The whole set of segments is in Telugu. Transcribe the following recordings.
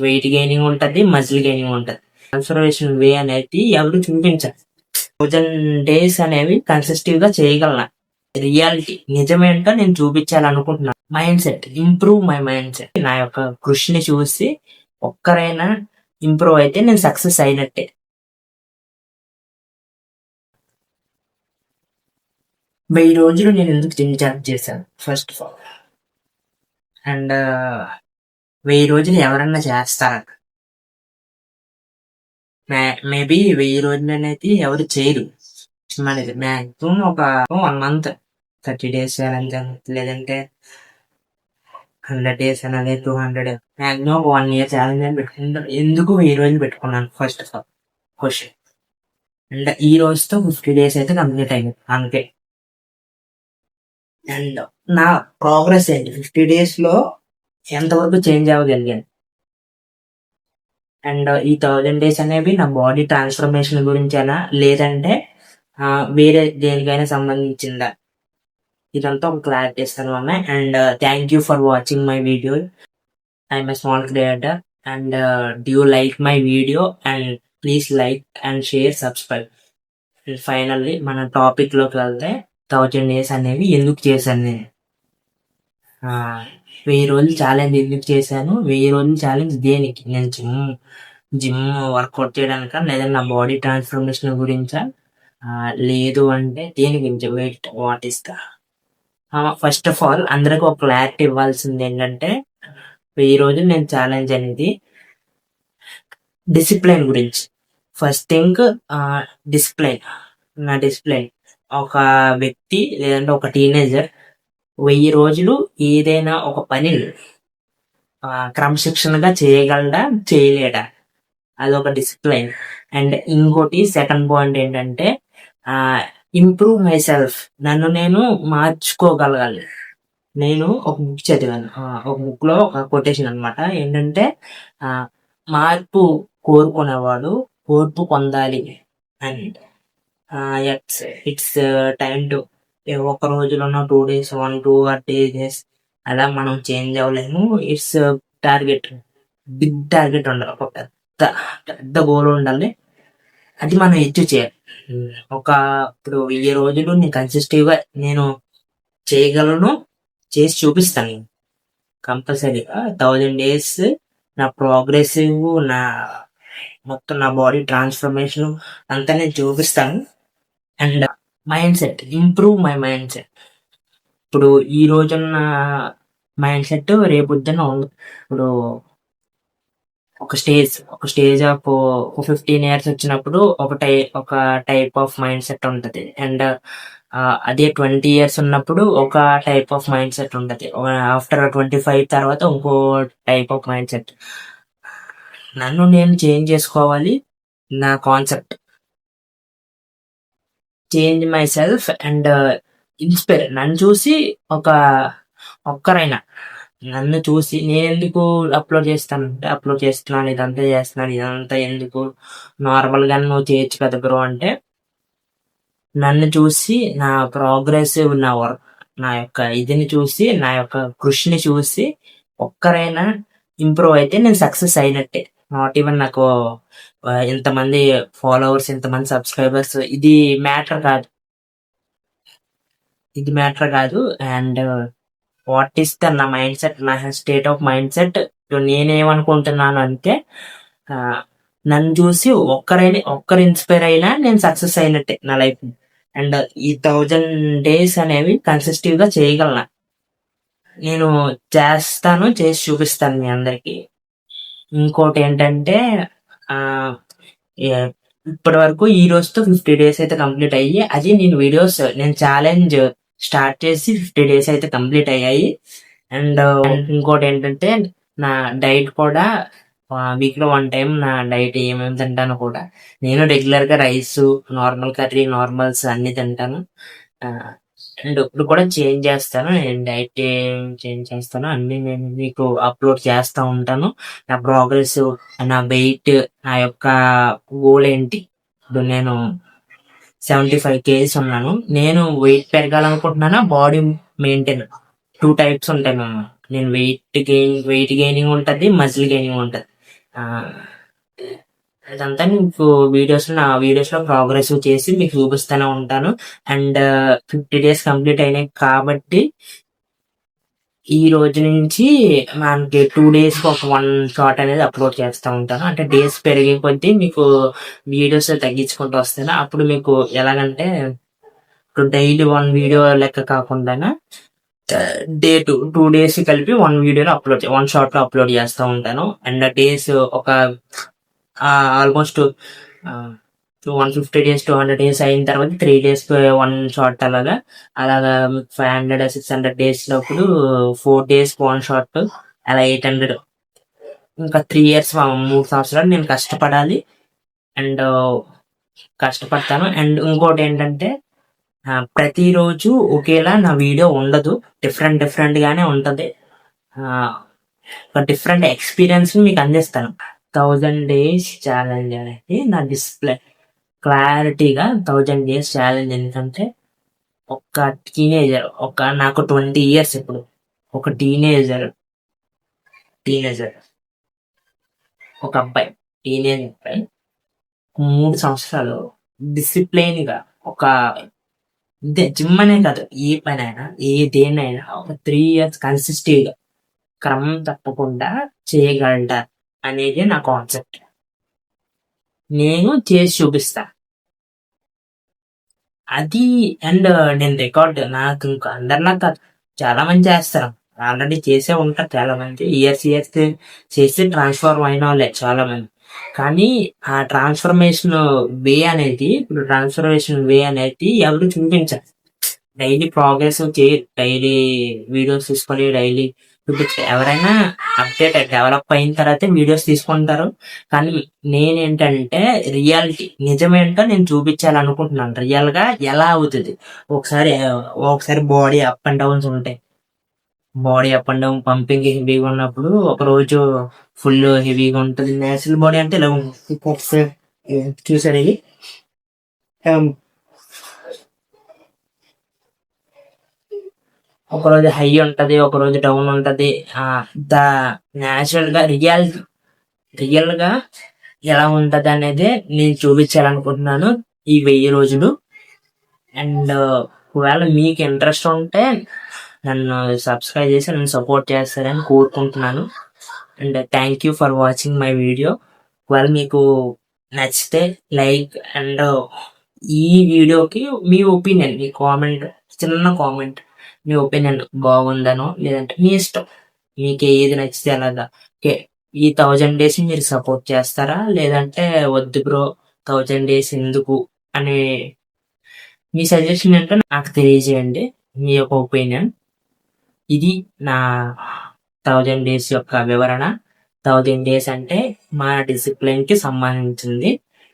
వెయిట్ గెయినింగ్ ఉంటుంది మజిల్ గెయినింగ్ ఉంటుంది. కన్సర్వేషన్ వే అనేది ఎవరు చూపించారు. థౌజండ్ డేస్ అనేవి కన్సిస్టివ్గా చేయగలను? రియాలిటీ నిజమేంటో నేను చూపించాలనుకుంటున్నాను mind set improve my mind set నా యొక్క కృషిని చూసి ఒక్కరైనా ఇంప్రూవ్ అయితే నేను సక్సెస్ అయినట్టే. వెయ్యి రోజులు నేను ఎందుకు జిమ్ జాబ్ చేశాను? ఫస్ట్ ఆఫ్ ఆల్ అండ్ వెయ్యి రోజులు ఎవరన్నా చేస్తారా? మేబీ వెయ్యి రోజులు అనేది ఎవరు చేయరు. మనది మ్యాక్సిమం ఒక వన్ మంత్. థర్టీ డేస్ లేదంటే హండ్రెడ్ డేస్ అనేది two hundred. Maximum one year challenge అని పెట్టుకుంటాను ఎందుకు వెయ్యి రోజులు పెట్టుకున్నాను first of all? Question and ఈ రోజుతో ఫిఫ్టీ డేస్ అయితే కంప్లీట్ అయింది. అంతే. అండ్ నా ప్రోగ్రెస్ ఏంటి? ఫిఫ్టీ డేస్లో ఎంతవరకు చేంజ్ అవ్వగలిగాను? అండ్ ఈ థౌజండ్ డేస్ అనేవి నా బాడీ ట్రాన్స్ఫర్మేషన్ గురించేనా? లేదంటే వేరే దేనికైనా సంబంధించిందా? ఇదంతా ఒక క్లారిటీ ఇస్తాను అమ్మాయి and thank you for watching my video I'm a small creator and do like my video and please like and share subscribe finally మన టాపిక్లోకి వెళ్తే థౌజండ్ డేస్ అనేవి ఎందుకు చేశాను నేను? వెయ్యి రోజులు ఛాలెంజ్ ఎందుకు చేశాను? వెయ్యి రోజులు ఛాలెంజ్ దేనికి? నేను జిమ్ జిమ్ వర్కౌట్ చేయడానిక? లేదా నా బాడీ ట్రాన్స్ఫర్మేషన్ గురించా? లేదు అంటే దేని గురించి? Wait what is the first of all అందరికి ఒక క్లారిటీ ఇవ్వాల్సింది ఏంటంటే వెయ్యి రోజులు నేను ఛాలెంజ్ అనేది డిసిప్లైన్ గురించి. ఫస్ట్ థింగ్ డిసిప్లైన్ నా డిసిప్లైన్ ఒక వ్యక్తి లేదంటే ఒక టీనేజర్ వెయ్యి రోజులు ఏదైనా ఒక పని క్రమశిక్షణగా చేయగలడా? చేయలేడా? అదొక డిసిప్లైన్ అండ్ ఇంకోటి సెకండ్ పాయింట్ ఏంటంటే ఇంప్రూవ్ మై సెల్ఫ్ నన్ను నేను మార్చుకోగలగాలి. నేను ఒక బుక్ చదివాను. ఒక బుక్లో ఒక కొటేషన్ అనమాట ఏంటంటే మార్పు కోరుకునేవాడు కోర్పు పొందాలి. And it's it's time to ఒక రోజులోనో two days one two or three days అలా మనం చేంజ్ అవ్వలేము. ఇట్స్ టార్గెట్ బిగ్ టార్గెట్ ఉండాలి. ఒక పెద్ద పెద్ద గోల్ ఉండాలి. అది మనం అచీవ్ చేయాలి. ఒక ఇప్పుడు వెయ్యి రోజులు నేను కన్సిస్టివ్గా నేను చేయగలను చేసి చూపిస్తాను కంపల్సరీగా థౌజండ్ డేస్ నా ప్రోగ్రెసివ్ నా మొత్తం నా బాడీ ట్రాన్స్ఫర్మేషన్ అంతా నేను చూపిస్తాను. And mindset improve my mindset ఇప్పుడు ఈ రోజున్న మైండ్ సెట్ రేపొద్దున ఉండదు ఇప్పుడు ఒక స్టేజ్ ఒక స్టేజ్ ఆఫ్ ఒక ఫిఫ్టీన్ ఇయర్స్ వచ్చినప్పుడు ఒక టై ఒక టైప్ ఆఫ్ మైండ్ సెట్ ఉంటుంది అండ్ అదే ట్వంటీ ఇయర్స్ ఉన్నప్పుడు ఒక టైప్ ఆఫ్ మైండ్ సెట్ ఉంటుంది. ఆఫ్టర్ ట్వంటీ ఫైవ్ తర్వాత ఇంకో టైప్ ఆఫ్ మైండ్ సెట్ నన్ను నేను చేంజ్ చేసుకోవాలి నా concept change myself and uh, inspire. నన్ను చూసి ఒక ఒక్కరైనా. నన్ను చూసి నేను ఎందుకు అప్లోడ్ చేస్తానంటే అప్లోడ్ చేస్తున్నాను ఇదంతా చేస్తున్నాను ఇదంతా ఎందుకు? నార్మల్గా నువ్వు చేయొచ్చు కదా బ్రో అంటే నన్ను చూసి నా ప్రోగ్రెస్ నా వర్క్ నా యొక్క ఇదిని చూసి నా యొక్క కృషిని చూసి ఒక్కరైనా ఇంప్రూవ్ అయితే నేను సక్సెస్ అయినట్టే. నాట్ ఈవెన్ నాకు ఇంతమంది ఫాలోవర్స్ ఇంతమంది సబ్స్క్రైబర్స్ ఇది మ్యాటర్ కాదు. ఇది మ్యాటర్ కాదు. అండ్ వాట్ ఈస్ ద నా మైండ్ సెట్ నా స్టేట్ ఆఫ్ మైండ్ సెట్ నేనేమనుకుంటున్నాను అంటే నన్ను చూసి ఒక్కరైనా ఒక్కరు ఇన్స్పైర్ అయినా నేను సక్సెస్ అయినట్టే నా లైఫ్ అండ్ ఈ థౌజండ్ డేస్ అనేవి కన్సిస్టివ్గా చేయగలను. నేను చేస్తాను చేసి చూపిస్తాను మీ అందరికి. ఇంకోటి ఏంటంటే ఇప్పటి వరకు ఈ రోజుతో ఫిఫ్టీ డేస్ అయితే కంప్లీట్ అయ్యి అది నేను వీడియోస్ నేను ఛాలెంజ్ స్టార్ట్ చేసి ఫిఫ్టీ డేస్ అయితే కంప్లీట్ అయ్యాయి. అండ్ ఇంకోటి ఏంటంటే నా డైట్ కూడా వీక్లో వన్ టైం నా డైట్ ఏమేమి తింటాను కూడా. నేను రెగ్యులర్గా రైస్ నార్మల్ కర్రీ నార్మల్స్ అన్ని తింటాను. అండ్ ఇప్పుడు కూడా చేంజ్ చేస్తాను నేను డైట్ చేంజ్ చేస్తాను అన్ని నేను మీకు అప్లోడ్ చేస్తూ ఉంటాను. నా ప్రోగ్రెస్ నా వెయిట్ నా యొక్క గోల్ ఏంటి? ఇప్పుడు నేను సెవెంటీ ఫైవ్ కేజీస్ ఉన్నాను. నేను వెయిట్ పెరగాలనుకుంటున్నాను? బాడీ మెయింటైన్ టూ టైప్స్ ఉంటాయి మేము నేను వెయిట్ గెయిన్ వెయిట్ గెయినింగ్ ఉంటుంది మజిల్ గెయినింగ్ ఉంటుంది. అంతా మీకు వీడియోస్ నా వీడియోస్లో ప్రోగ్రెస్ చేసి మీకు చూపిస్తూనే ఉంటాను. అండ్ ఫిఫ్టీ డేస్ కంప్లీట్ అయినాయి కాబట్టి ఈ రోజు నుంచి మనకి టూ డేస్ ఒక వన్ షార్ట్ అనేది అప్లోడ్ చేస్తూ ఉంటాను. అంటే డేస్ పెరిగే కొద్దీ మీకు వీడియోస్ తగ్గించుకుంటూ వస్తాను. అప్పుడు మీకు ఎలాగంటే ఇప్పుడు డైలీ వన్ వీడియో లెక్క కాకుండా డే టూ టూ డేస్ కలిపి వన్ వీడియోలో అప్లోడ్ వన్ షార్ట్లో అప్లోడ్ చేస్తూ ఉంటాను. అండ్ డేస్ ఒక almost one fifty days two hundred days అయిన తర్వాత త్రీ డేస్ వన్ షార్ట్ అలాగా. అలాగా five hundred six hundred days లోప్పుడు four days one short అలా ఎయిట్ హండ్రెడ్ ఇంకా త్రీ ఇయర్స్ మూడు సంవత్సరాలు నేను కష్టపడాలి. అండ్ కష్టపడతాను. అండ్ ఇంకోటి ఏంటంటే ప్రతిరోజు ఒకేలా నా వీడియో ఉండదు. డిఫరెంట్ డిఫరెంట్గానే ఉంటుంది. ఒక డిఫరెంట్ ఎక్స్పీరియన్స్ మీకు అందిస్తాను. థౌజండ్ డేస్ ఛాలెంజ్ అనేది నా డిస్ప్లే క్లారిటీగా థౌజండ్ డేస్ ఛాలెంజ్ ఎందుకంటే ఒక టీనేజర్ ఒక నాకు ట్వంటీ ఇయర్స్ ఇప్పుడు. ఒక టీనేజర్ టీనేజర్ ఒక అబ్బాయి టీనేజ్ అబ్బాయి. మూడు సంవత్సరాలు డిసిప్లైన్గా ఒక ఇదే జిమ్ అనే కాదు ఏ పని అయినా ఏ దేనైనా ఒక త్రీ ఇయర్స్ కన్సిస్టివ్ క్రమం తప్పకుండా చేయగలంటారు అనేది నా కాన్సెప్ట్ నేను చేసి చూపిస్తా. అది అండ్ నేను రికార్డ్ నాకు ఇంకా అందరిలా నాకు చాలా మంది చేస్తారు. ఆల్రెడీ చేసే ఉంటారు చాలా మంది. ఇయర్స్ ఇయర్స్ చేసి ట్రాన్స్ఫార్మ్ అయిన వాళ్ళే చాలా మంది. కానీ ఆ ట్రాన్స్ఫర్మేషన్ వే అనేది ఇప్పుడు ట్రాన్స్ఫర్మేషన్ వే అనేది ఎవరు చూపించారు. డైలీ ప్రోగ్రెస్ చేయరు. డైలీ వీడియోస్ తీసుకొని డైలీ చూపించారు ఎవరైనా అప్డేట్ డెవలప్ అయిన తర్వాత వీడియోస్ తీసుకుంటారు. కానీ నేనేంటంటే రియాలిటీ నిజమేంటో నేను చూపించాలనుకుంటున్నాను. రియల్గా ఎలా అవుతుంది? ఒకసారి ఒకసారి బాడీ అప్ అండ్ డౌన్స్ ఉంటాయి. Body up and down pumping హెవీగా ఉన్నప్పుడు ఒక రోజు ఫుల్ హెవీగా ఉంటుంది. నేచురల్ బాడీ అంటే ఇలా చూసారు ఇది? ఒకరోజు ఒక రోజు హై ఉంటది ఒక రోజు డౌన్ ఉంటది. ద నేచురల్గా రియల్ రియల్గా ఎలా ఉంటది అనేది నేను చూపించాలనుకుంటున్నాను ఈ వెయ్యి రోజులు. అండ్ ఒకవేళ మీకు ఇంట్రెస్ట్ ఉంటే నన్ను సబ్స్క్రైబ్ చేసి నన్ను సపోర్ట్ చేస్తారని కోరుకుంటున్నాను. And thank you for watching my video ఒకవేళ మీకు నచ్చితే లైక్ అండ్ ఈ వీడియోకి మీ ఒపీనియన్ మీ కామెంట్ చిన్న కామెంట్ మీ ఒపీనియన్ బాగుందనో లేదంటే మీ ఇష్టం. మీకు ఏది నచ్చితే అలాగా. ఓకే ఈ థౌజండ్ డేస్ మీరు సపోర్ట్ చేస్తారా? లేదంటే వద్దు బ్రో థౌజండ్ డేస్ ఎందుకు? అనే మీ సజెషన్ ఏంటో నాకు తెలియజేయండి మీ యొక్క ఒపీనియన్. ఇది నా థౌజండ్ డేస్ యొక్క వివరణ. థౌజండ్ డేస్ అంటే మా డిసిప్లిన్కి సంబంధించింది.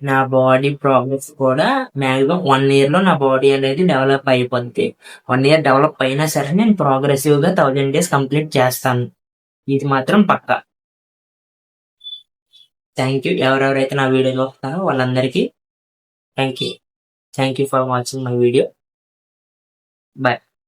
నా బాడీ ప్రోగ్రెస్ కూడా మాక్సిమం వన్ ఇయర్లో నా బాడీ అనేది డెవలప్ అయిపోద్ది. వన్ ఇయర్ డెవలప్ అయినా సరే నేను ప్రోగ్రెసివ్గా థౌజండ్ డేస్ కంప్లీట్ చేస్తాను. ఇది మాత్రం పక్కా. థ్యాంక్ యూ ఎవరెవరైతే నా వీడియో చూస్తారో వాళ్ళందరికీ thank you thank you for watching my video bye